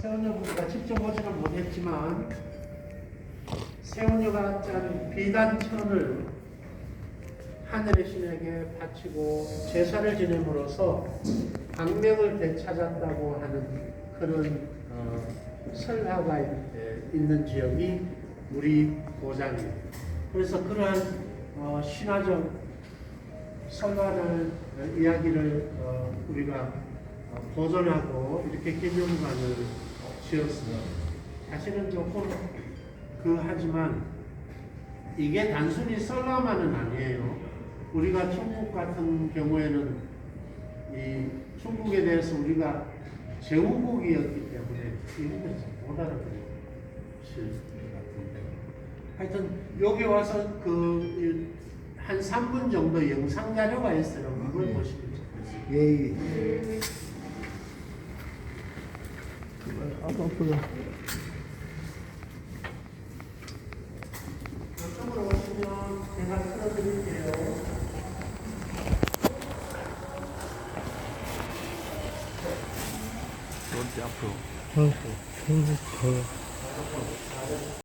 세원여부가 직접 보지는 못했지만 세원여가 짠 비단천을 하늘의 신에게 바치고 제사를 지냄으로써 광명을 되찾았다고 하는 그런 어, 설화가 있- 있는 지역이 우리 고장이에요. 그래서 그러한 어, 신화적 설화를 어, 이야기를 어, 우리가 어, 보존하고 이렇게 기념관을 지었어요. 사실은 조금 그 하지만 이게 단순히 설화만은 아니에요. 우리가 중국 같은 경우에는 이 중국에 대해서 우리가 제후국이었기 때문에 이런 걸못 알아들으실 것 같은데 하여튼 여기 와서 그 한 3분 정도 영상 자료가 있어요. 그걸 네. 보시면 좋겠어요. 예. 예. 아빠 아프다. 이쪽으로 오시